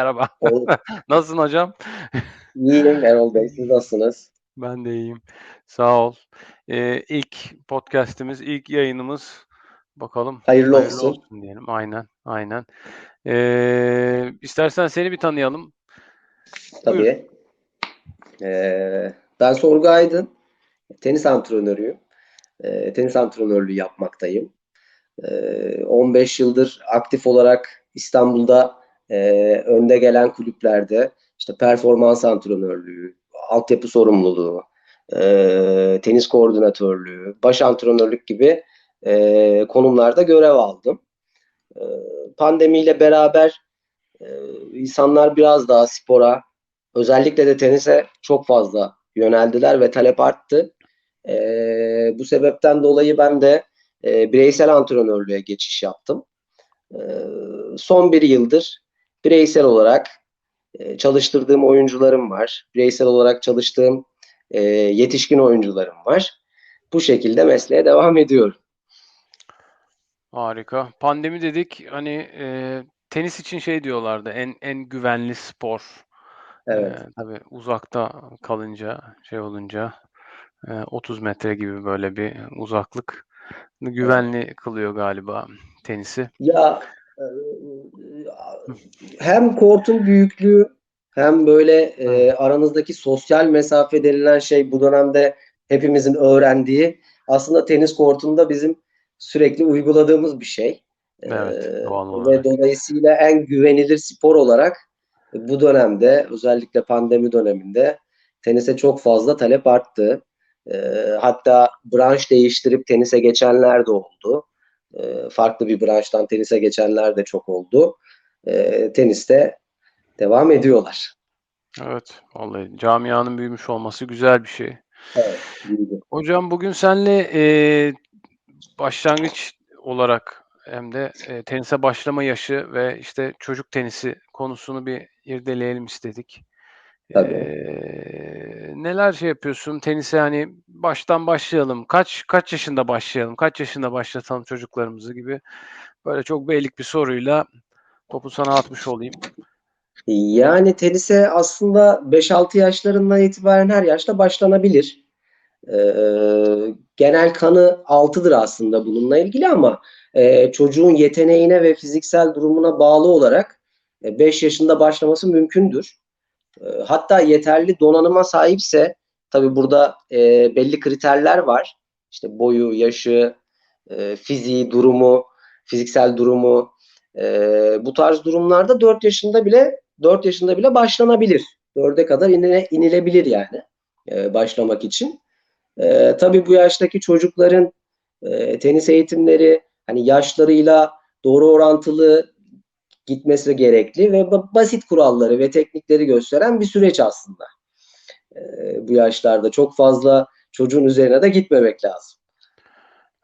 Merhaba. Ol Nasılsın hocam? İyiyim Erol Bey, siz nasılsınız? Ben de iyiyim. Sağ ol. Eee, ilk podcast'imiz, ilk yayınımız. Bakalım Hayırlı hayırlı olsun. olsun diyelim. Aynen, aynen. Eee, istersen seni bir tanıyalım. Buyur. Tabii. Eee, ben Sorgu Aydın. Tenis antrenörüyüm. Eee, tenis antrenörlüğü yapmaktayım. Eee, 15 yıldır aktif olarak İstanbul'da eee, önde gelen kulüplerde işte performans antrenörlüğü, altyapı sorumluluğu, eee, tenis koordinatörlüğü, baş antrenörlük gibi eee, konumlarda görev aldım. Eee, pandemiyle beraber eee, insanlar biraz daha spora, özellikle de tenise çok fazla yöneldiler ve talep arttı. Eee, bu sebepten dolayı ben de eee, bireysel antrenörlüğe geçiş yaptım. Eee, son bir yıldır bireysel olarak eee, çalıştırdığım oyuncularım var. Bireysel olarak çalıştığım eee, yetişkin oyuncularım var. Bu şekilde mesleğe devam ediyorum. Harika. Pandemi dedik. Hani eee, tenis için şey diyorlardı. En en güvenli spor. Evet. Eee, tabii uzakta kalınca, şey olunca, eee, 30 metre gibi böyle bir uzaklık güvenli kılıyor galiba tenisi. Ya. Hem kortun büyüklüğü hem böyle Evet. eee, aranızdaki sosyal mesafe denilen şey bu dönemde hepimizin öğrendiği aslında tenis kortunda bizim sürekli uyguladığımız bir şey. Evet, Eee, doğal ve dolayısıyla en güvenilir spor olarak bu dönemde özellikle pandemi döneminde tenise çok fazla talep arttı. Eee, hatta branş değiştirip tenise geçenler de oldu. Eee, farklı bir branştan tenise geçenler de çok oldu. Eee, teniste devam ediyorlar. Evet, vallahi camianın büyümüş olması güzel bir şey. Evet, büyüdü. Hocam bugün seninle eee, başlangıç olarak hem de eee, tenise başlama yaşı ve işte çocuk tenisi konusunu bir irdeleyelim istedik. Tabii. Eee, neler şey yapıyorsun? Tenise hani baştan başlayalım. Kaç kaç yaşında başlayalım? Kaç yaşında başlatalım çocuklarımızı gibi böyle çok beylik bir soruyla topu sana atmış olayım. Yani tenise aslında 5-6 yaşlarından itibaren her yaşta başlanabilir. Eee, genel kanı 6'dır aslında bununla ilgili ama eee, çocuğun yeteneğine ve fiziksel durumuna bağlı olarak e, 5 yaşında başlaması mümkündür. Eee, hatta yeterli donanıma sahipse tabii burada eee, belli kriterler var. İşte boyu, yaşı, eee, fiziği, durumu, fiziksel durumu. Eee, bu tarz durumlarda 4 yaşında bile 4 yaşında bile başlanabilir. 4'e kadar inile, inilebilir yani eee, başlamak için. Eee, tabii bu yaştaki çocukların eee, tenis eğitimleri hani yaşlarıyla doğru orantılı gitmesi gerekli ve ba- basit kuralları ve teknikleri gösteren bir süreç aslında. Eee, bu yaşlarda çok fazla çocuğun üzerine de gitmemek lazım.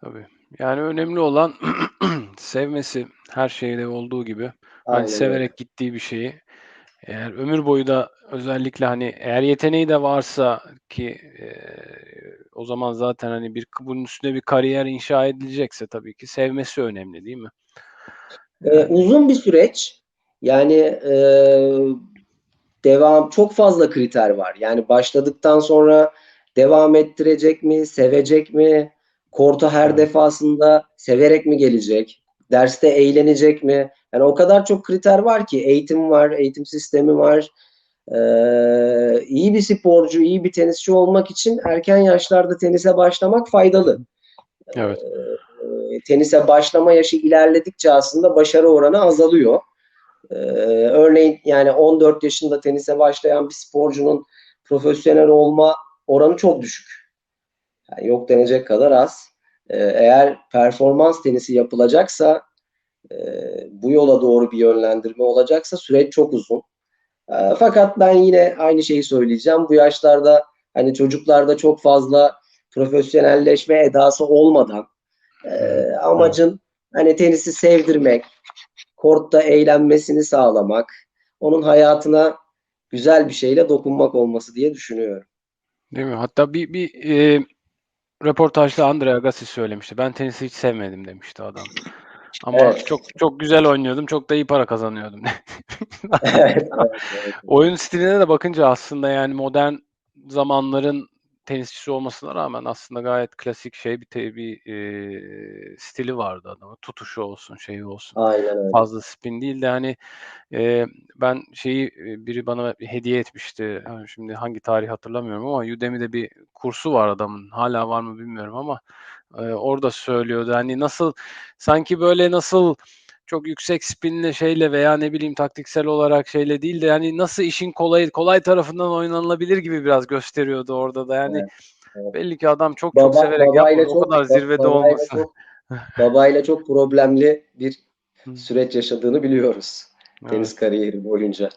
Tabii. Yani önemli olan sevmesi her şeyde olduğu gibi. Hani Aynen öyle. severek gittiği bir şeyi eğer ömür boyu da özellikle hani eğer yeteneği de varsa ki eee, o zaman zaten hani bir bunun üstüne bir kariyer inşa edilecekse tabii ki sevmesi önemli değil mi? Yani uzun bir süreç. Yani eee, devam çok fazla kriter var. Yani başladıktan sonra devam ettirecek mi, sevecek mi, korta her defasında severek mi gelecek, derste eğlenecek mi? Yani o kadar çok kriter var ki eğitim var, eğitim sistemi var. Eee, iyi bir sporcu, iyi bir tenisçi olmak için erken yaşlarda tenise başlamak faydalı. Evet. Eee, tenise başlama yaşı ilerledikçe aslında başarı oranı azalıyor. Eee, örneğin yani 14 yaşında tenise başlayan bir sporcunun profesyonel olma oranı çok düşük. Yani yok denecek kadar az. Eee, eğer performans tenisi yapılacaksa eee, bu yola doğru bir yönlendirme olacaksa süreç çok uzun. Fakat ben yine aynı şeyi söyleyeceğim. Bu yaşlarda hani çocuklarda çok fazla profesyonelleşme edası olmadan Evet. amacın hani tenisi sevdirmek, kortta eğlenmesini sağlamak, onun hayatına güzel bir şeyle dokunmak olması diye düşünüyorum. Değil mi? Hatta bir bir eee, röportajda Andre Agassi söylemişti. Ben tenisi hiç sevmedim demişti adam. Ama Evet. çok çok güzel oynuyordum. Çok da iyi para kazanıyordum. Evet, evet, evet. Oyun stiline de bakınca aslında yani modern zamanların tenisçisi olmasına rağmen aslında gayet klasik şey bir te- bir eee, stili vardı adamın. Tutuşu olsun, şeyi olsun. Aynen öyle. Fazla spin değil de hani eee, ben şeyi e, biri bana hediye etmişti. Ha, Şimdi hangi tarih hatırlamıyorum ama Udemy'de bir kursu var adamın. Hala var mı bilmiyorum ama e, orada söylüyordu. Hani nasıl sanki böyle nasıl çok yüksek spinle şeyle veya ne bileyim taktiksel olarak şeyle değil de yani nasıl işin kolay kolay tarafından oynanılabilir gibi biraz gösteriyordu orada da. Yani Evet, evet. belli ki adam çok çok Baba, severek babayla yapmadı. O çok, kadar zirvede babayla olması. çok, babayla çok problemli bir süreç yaşadığını biliyoruz tenis Evet. kariyeri boyunca.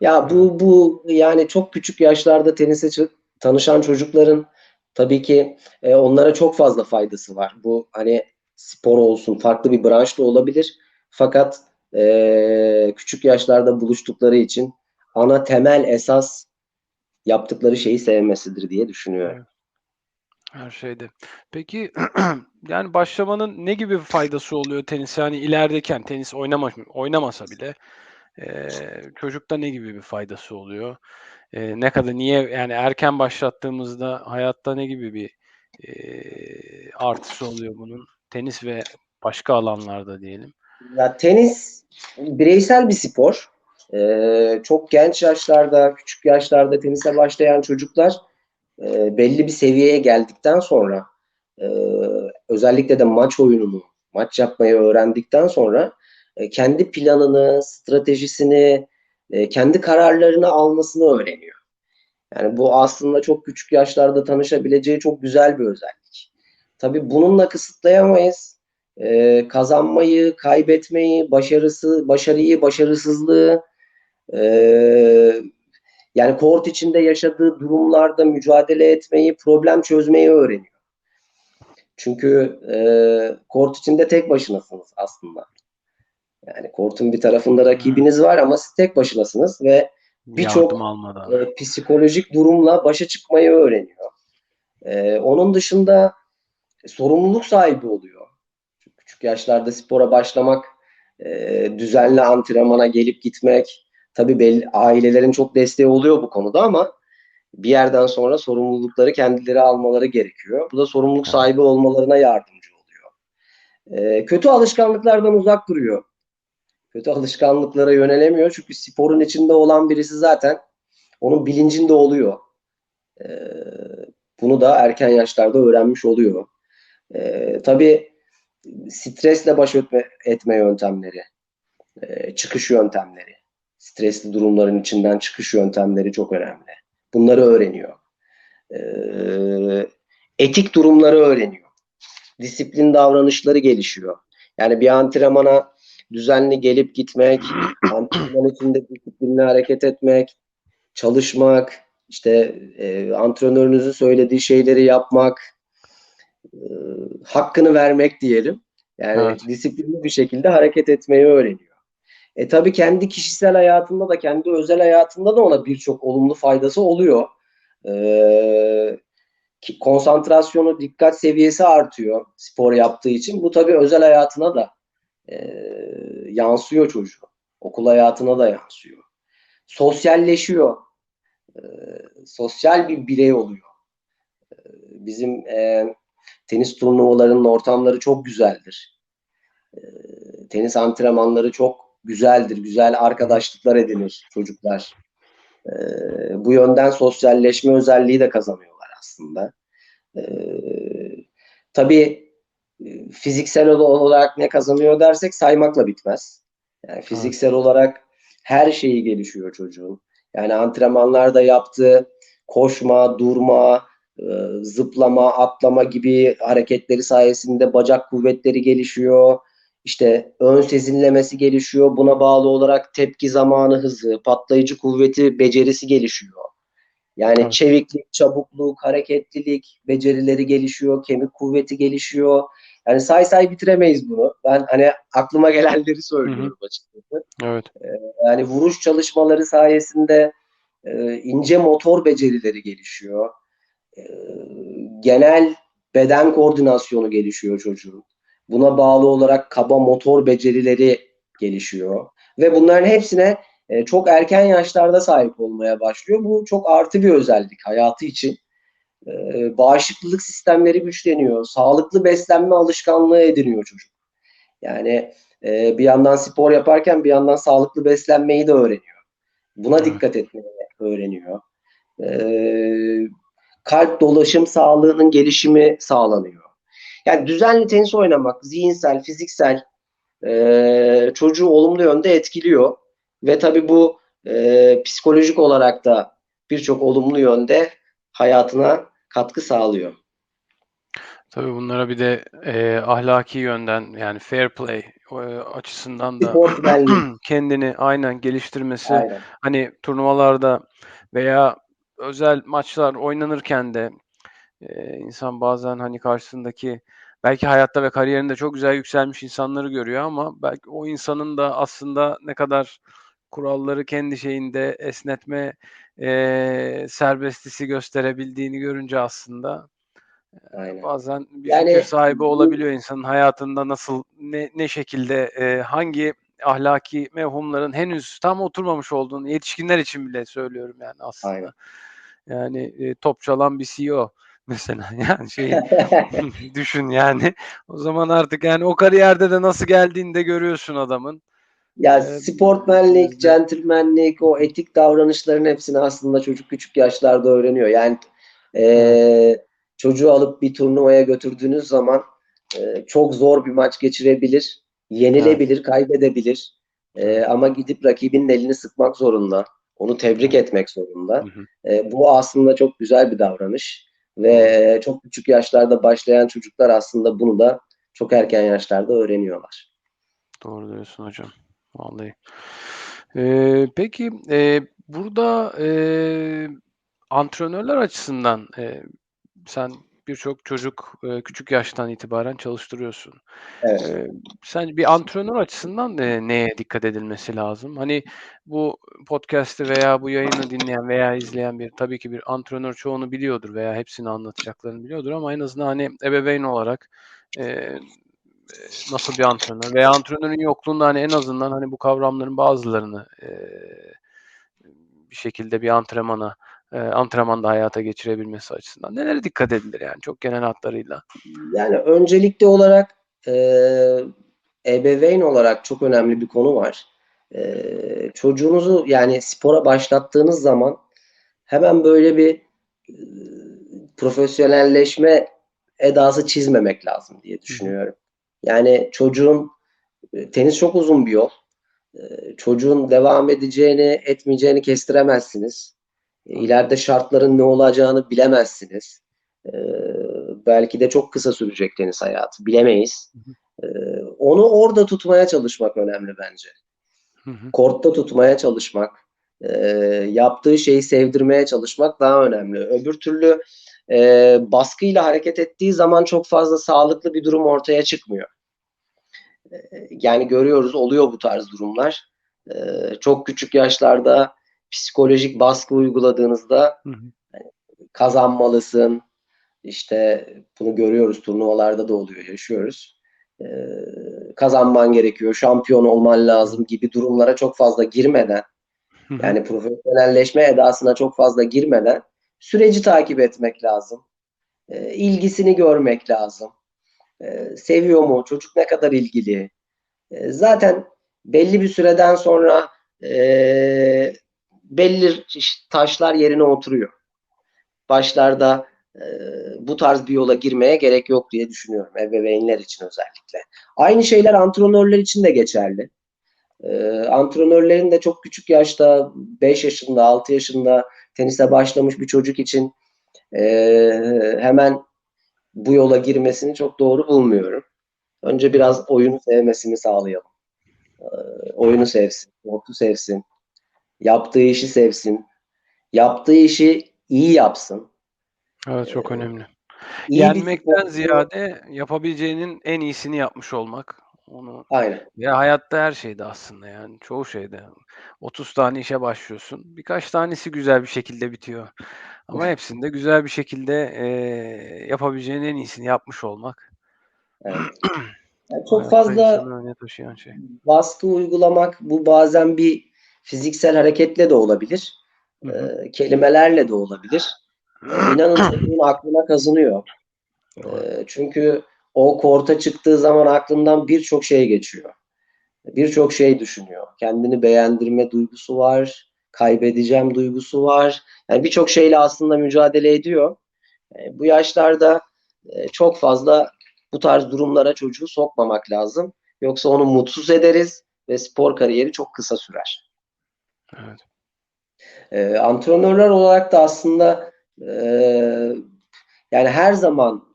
Ya bu bu yani çok küçük yaşlarda tenise tanışan çocukların tabii ki e, onlara çok fazla faydası var. Bu hani spor olsun, farklı bir branş da olabilir. Fakat e, küçük yaşlarda buluştukları için ana temel esas yaptıkları şeyi sevmesidir diye düşünüyorum. Her şeyde. Peki yani başlamanın ne gibi faydası oluyor tenis? Yani ilerideyken tenis oynama, oynamasa bile eee, çocukta ne gibi bir faydası oluyor? Eee, ne kadar niye yani erken başlattığımızda hayatta ne gibi bir eee, artısı oluyor bunun? Tenis ve başka alanlarda diyelim. Ya tenis bireysel bir spor. Ee, çok genç yaşlarda, küçük yaşlarda tenise başlayan çocuklar e, belli bir seviyeye geldikten sonra e, özellikle de maç oyununu, maç yapmayı öğrendikten sonra e, kendi planını, stratejisini, e, kendi kararlarını almasını öğreniyor. Yani bu aslında çok küçük yaşlarda tanışabileceği çok güzel bir özellik. Tabii bununla kısıtlayamayız. Ee, kazanmayı, kaybetmeyi, başarısı, başarıyı, başarısızlığı, e, yani kort içinde yaşadığı durumlarda mücadele etmeyi, problem çözmeyi öğreniyor. Çünkü e, kort içinde tek başınasınız aslında. Yani kortun bir tarafında rakibiniz var ama siz tek başınasınız ve birçok e, psikolojik durumla başa çıkmayı öğreniyor. E, onun dışında sorumluluk sahibi oluyor. Küçük yaşlarda spora başlamak, e, düzenli antrenmana gelip gitmek, tabii belli, ailelerin çok desteği oluyor bu konuda ama bir yerden sonra sorumlulukları kendileri almaları gerekiyor. Bu da sorumluluk sahibi olmalarına yardımcı oluyor. E, kötü alışkanlıklardan uzak duruyor. Kötü alışkanlıklara yönelemiyor çünkü sporun içinde olan birisi zaten onun bilincinde oluyor. E, bunu da erken yaşlarda öğrenmiş oluyor. E, tabii stresle baş etme, etme yöntemleri, e, çıkış yöntemleri, stresli durumların içinden çıkış yöntemleri çok önemli. Bunları öğreniyor. E, etik durumları öğreniyor. Disiplin davranışları gelişiyor. Yani bir antrenmana düzenli gelip gitmek, antrenman içinde disiplinli hareket etmek, çalışmak, işte e, antrenörünüzün söylediği şeyleri yapmak, e, hakkını vermek diyelim. Yani Evet. disiplinli bir şekilde hareket etmeyi öğreniyor. E tabii kendi kişisel hayatında da kendi özel hayatında da ona birçok olumlu faydası oluyor. E, ki konsantrasyonu, dikkat seviyesi artıyor spor yaptığı için. Bu tabii özel hayatına da e, yansıyor çocuğun. Okul hayatına da yansıyor. Sosyalleşiyor. E, sosyal bir birey oluyor. E, bizim e, tenis turnuvalarının ortamları çok güzeldir. E, tenis antrenmanları çok güzeldir. Güzel arkadaşlıklar edinir çocuklar. E, bu yönden sosyalleşme özelliği de kazanıyorlar aslında. E, tabii fiziksel olarak ne kazanıyor dersek saymakla bitmez. Yani fiziksel olarak her şeyi gelişiyor çocuğun. Yani antrenmanlarda yaptığı koşma, durma, zıplama, atlama gibi hareketleri sayesinde bacak kuvvetleri gelişiyor. İşte ön sezinlemesi gelişiyor. Buna bağlı olarak tepki zamanı hızı, patlayıcı kuvveti, becerisi gelişiyor. Yani Evet. çeviklik, çabukluk, hareketlilik becerileri gelişiyor, kemik kuvveti gelişiyor. Yani say say bitiremeyiz bunu. Ben hani aklıma gelenleri söylüyorum açıkçası. Evet. Yani vuruş çalışmaları sayesinde e, ince motor becerileri gelişiyor. Genel beden koordinasyonu gelişiyor çocuğun. Buna bağlı olarak kaba motor becerileri gelişiyor. Ve bunların hepsine e, çok erken yaşlarda sahip olmaya başlıyor. Bu çok artı bir özellik hayatı için. E, bağışıklık sistemleri güçleniyor. Sağlıklı beslenme alışkanlığı ediniyor çocuk. Yani e, bir yandan spor yaparken bir yandan sağlıklı beslenmeyi de öğreniyor. Buna dikkat etmeyi öğreniyor. E, kalp dolaşım sağlığının gelişimi sağlanıyor. Yani düzenli tenis oynamak zihinsel, fiziksel e, çocuğu olumlu yönde etkiliyor. Ve tabii bu e, psikolojik olarak da birçok olumlu yönde hayatına katkı sağlıyor. Tabii bunlara bir de e, ahlaki yönden yani fair play e, açısından da kendini aynen geliştirmesi aynen. hani turnuvalarda veya özel maçlar oynanırken de e, insan bazen hani karşısındaki belki hayatta ve kariyerinde çok güzel yükselmiş insanları görüyor ama belki o insanın da aslında ne kadar kuralları kendi şeyinde esnetme e, serbestisi gösterebildiğini görünce aslında Aynen. bazen bir Yani- fikir sahibi olabiliyor insanın hayatında nasıl ne ne şekilde e, hangi ahlaki mevhumların henüz tam oturmamış olduğunu yetişkinler için bile söylüyorum yani aslında. Aynen. Yani e, top çalan bir CEO mesela yani şey düşün yani. O zaman artık yani o kariyerde de nasıl geldiğini de görüyorsun adamın. Ya Evet. sportmenlik, centilmenlik, o etik davranışların hepsini aslında çocuk küçük yaşlarda öğreniyor. Yani e, çocuğu alıp bir turnuvaya götürdüğünüz zaman e, çok zor bir maç geçirebilir, yenilebilir, kaybedebilir. E, ama gidip rakibinin elini sıkmak zorunda, onu tebrik etmek zorunda. Hı hı. E, bu aslında çok güzel bir davranış ve e, çok küçük yaşlarda başlayan çocuklar aslında bunu da çok erken yaşlarda öğreniyorlar. Doğru diyorsun hocam. Vallahi. Ee, peki e, burada e, antrenörler açısından e, sen birçok çocuk e, küçük yaştan itibaren çalıştırıyorsun. Evet. Ee, sen bir antrenör açısından e, neye dikkat edilmesi lazım? Hani bu podcast'i veya bu yayını dinleyen veya izleyen bir tabii ki bir antrenör çoğunu biliyordur veya hepsini anlatacaklarını biliyordur ama en azından hani ebeveyn olarak e, e, nasıl bir antrenör veya antrenörün yokluğunda hani en azından hani bu kavramların bazılarını e, bir şekilde bir antrenmana e, antrenmanda hayata geçirebilmesi açısından nelere dikkat edilir yani çok genel hatlarıyla? Yani öncelikli olarak e, ebeveyn olarak çok önemli bir konu var. E, çocuğunuzu yani spora başlattığınız zaman hemen böyle bir e, profesyonelleşme edası çizmemek lazım diye düşünüyorum. Yani çocuğun tenis çok uzun bir yol. Çocuğun devam edeceğini, etmeyeceğini kestiremezsiniz. İleride şartların ne olacağını bilemezsiniz. E, belki de çok kısa sürecek tenis hayatı. Bilemeyiz. E, onu orada tutmaya çalışmak önemli bence. Hı hı. Kortta tutmaya çalışmak, e, yaptığı şeyi sevdirmeye çalışmak daha önemli. Öbür türlü e, baskıyla hareket ettiği zaman çok fazla sağlıklı bir durum ortaya çıkmıyor. E, yani görüyoruz oluyor bu tarz durumlar. E, çok küçük yaşlarda psikolojik baskı uyguladığınızda Hı hı. kazanmalısın. İşte bunu görüyoruz turnuvalarda da oluyor, yaşıyoruz. Ee, kazanman gerekiyor, şampiyon olman lazım gibi durumlara çok fazla girmeden, Hı hı. yani profesyonelleşme edasına çok fazla girmeden süreci takip etmek lazım. Ee, ilgisini görmek lazım. Ee, seviyor mu? Çocuk ne kadar ilgili? Ee, zaten belli bir süreden sonra e, belli taşlar yerine oturuyor. Başlarda e, bu tarz bir yola girmeye gerek yok diye düşünüyorum ebeveynler için özellikle. Aynı şeyler antrenörler için de geçerli. E, antrenörlerin de çok küçük yaşta 5 yaşında 6 yaşında tenise başlamış bir çocuk için e, hemen bu yola girmesini çok doğru bulmuyorum. Önce biraz oyunu sevmesini sağlayalım. E, oyunu sevsin, sportu sevsin, yaptığı işi sevsin, yaptığı işi iyi yapsın. Evet çok Ee, önemli. Bir Yenmekten sporcu- ziyade yapabileceğinin en iyisini yapmış olmak. Onu Aynen. ya hayatta her şeyde aslında yani çoğu şeyde. 30 tane işe başlıyorsun. Birkaç tanesi güzel bir şekilde bitiyor. Ama hepsinde güzel bir şekilde eee yapabileceğin en iyisini yapmış olmak. Evet. Yani çok fazla şey. baskı uygulamak bu bazen bir fiziksel hareketle de olabilir. E, kelimelerle de olabilir. İnanın çocuğun aklına kazınıyor. E, çünkü o korta çıktığı zaman aklından birçok şey geçiyor. Birçok şey düşünüyor. Kendini beğendirme duygusu var, kaybedeceğim duygusu var. Yani birçok şeyle aslında mücadele ediyor. E, bu yaşlarda e, çok fazla bu tarz durumlara çocuğu sokmamak lazım. Yoksa onu mutsuz ederiz ve spor kariyeri çok kısa sürer. Evet. E, antrenörler olarak da aslında e, yani her zaman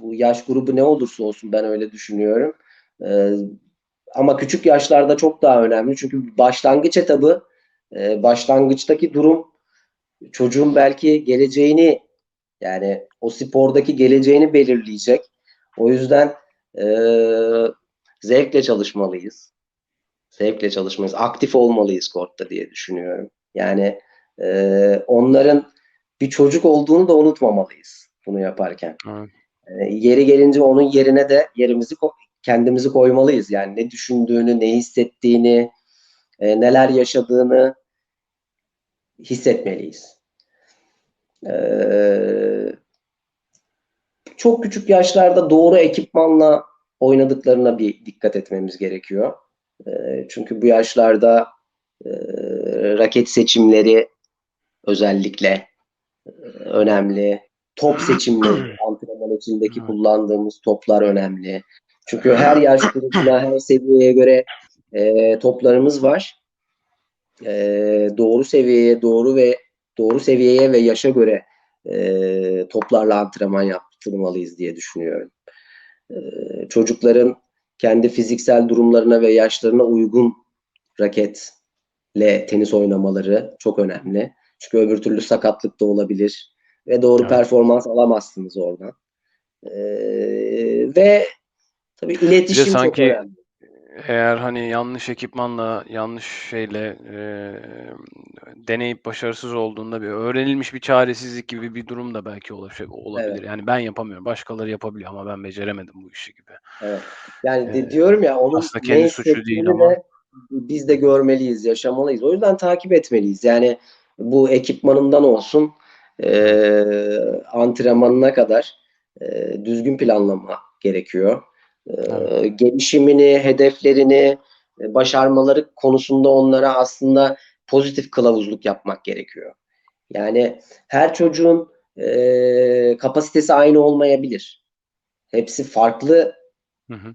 bu yaş grubu ne olursa olsun ben öyle düşünüyorum. E, ama küçük yaşlarda çok daha önemli. Çünkü başlangıç etabı, e, başlangıçtaki durum çocuğun belki geleceğini yani o spordaki geleceğini belirleyecek. O yüzden e, zevkle çalışmalıyız. Zevkle çalışmalıyız. Aktif olmalıyız kortta diye düşünüyorum. Yani e, onların bir çocuk olduğunu da unutmamalıyız bunu yaparken. Evet. E, yeri gelince onun yerine de yerimizi kendimizi koymalıyız. Yani ne düşündüğünü, ne hissettiğini, e, neler yaşadığını hissetmeliyiz. Ee, çok küçük yaşlarda doğru ekipmanla oynadıklarına bir dikkat etmemiz gerekiyor. Ee, çünkü bu yaşlarda e, raket seçimleri özellikle e, önemli. Top seçimleri, antrenman içindeki kullandığımız toplar önemli. Çünkü her yaş grubuna, her seviyeye göre e, toplarımız var. E, doğru seviyeye, doğru ve doğru seviyeye ve yaşa göre e, toplarla antrenman yaptırmalıyız diye düşünüyorum. E, çocukların kendi fiziksel durumlarına ve yaşlarına uygun raketle tenis oynamaları çok önemli. Çünkü öbür türlü sakatlık da olabilir ve doğru Evet. performans alamazsınız oradan. E, ve tabii iletişim çok sanki önemli. Eğer hani yanlış ekipmanla, yanlış şeyle e, deneyip başarısız olduğunda bir öğrenilmiş bir çaresizlik gibi bir durum da belki olabilir. olabilir. Evet. Yani ben yapamıyorum. Başkaları yapabiliyor ama ben beceremedim bu işi gibi. Evet. Yani de- Ee, diyorum ya onun aslında kendi suçu değil ama. biz de görmeliyiz, yaşamalıyız. O yüzden takip etmeliyiz. Yani bu ekipmanından olsun e, antrenmanına kadar e, düzgün planlama gerekiyor. E, Evet. gelişimini, hedeflerini, e, başarmaları konusunda onlara aslında pozitif kılavuzluk yapmak gerekiyor. Yani her çocuğun e, kapasitesi aynı olmayabilir. Hepsi farklı Hı hı.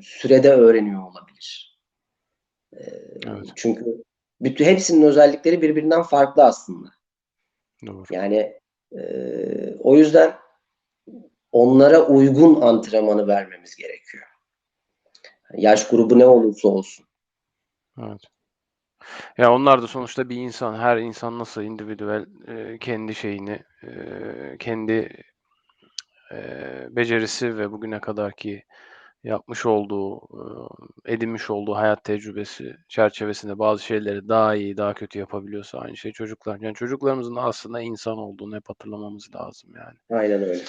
sürede öğreniyor olabilir. Ee, Evet. Çünkü bütün hepsinin özellikleri birbirinden farklı aslında. Doğru. Yani e, o yüzden onlara uygun antrenmanı vermemiz gerekiyor. Yaş grubu ne olursa olsun. Evet. Ya onlar da sonuçta bir insan. Her insan nasıl individual e, kendi şeyini, e, kendi e, becerisi ve bugüne kadarki yapmış olduğu, edinmiş olduğu hayat tecrübesi çerçevesinde bazı şeyleri daha iyi, daha kötü yapabiliyorsa aynı şey çocuklar. Yani çocuklarımızın aslında insan olduğunu hep hatırlamamız lazım yani. Aynen öyle.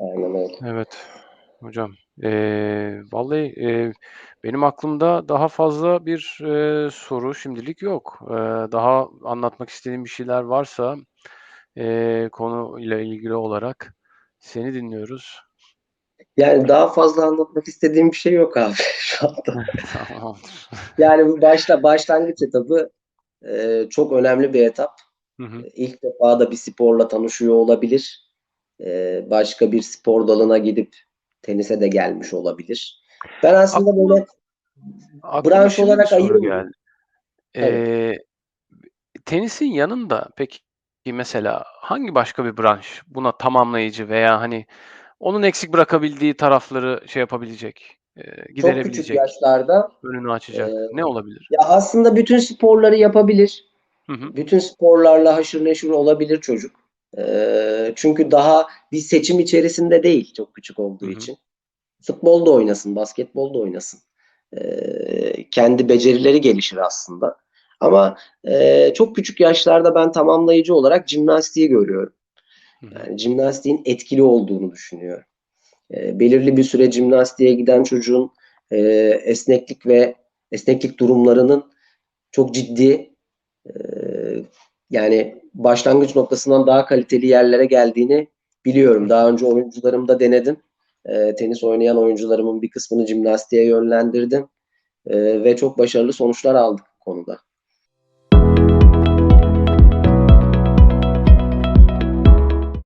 Aynen öyle. Evet hocam. Eee vallahi eee, benim aklımda daha fazla bir eee, soru şimdilik yok. Eee, daha anlatmak istediğin bir şeyler varsa eee, konuyla ilgili olarak seni dinliyoruz. Yani daha fazla anlatmak istediğim bir şey yok abi şu anda. Yani bu başta başlangıç etabı e, çok önemli bir etap. Hı hı. İlk defa da bir sporla tanışıyor olabilir. Ee, başka bir spor dalına gidip tenise de gelmiş olabilir. Ben aslında Aklıma böyle branş olarak. Evet. Eee, tenisin yanında peki mesela hangi başka bir branş buna tamamlayıcı veya hani onun eksik bırakabildiği tarafları şey yapabilecek, eee, Çok küçük giderebilecek, yaşlarda önünü e, açacak ne olabilir? ya aslında bütün sporları yapabilir. Hı hı. Bütün sporlarla haşır neşir olabilir çocuk. Çünkü daha bir seçim içerisinde değil çok küçük olduğu Hı hı. için. Futbol da oynasın, basketbol da oynasın. Ee, kendi becerileri gelişir aslında. Ama e, çok küçük yaşlarda ben tamamlayıcı olarak jimnastiği görüyorum. Yani jimnastiğin etkili olduğunu düşünüyorum. e, belirli bir süre jimnastiğe giden çocuğun e, esneklik ve esneklik durumlarının çok ciddi e, yani başlangıç noktasından daha kaliteli yerlere geldiğini biliyorum. Daha önce oyuncularımda denedim. E, tenis oynayan oyuncularımın bir kısmını jimnastiğe yönlendirdim. E, ve çok başarılı sonuçlar aldık bu konuda.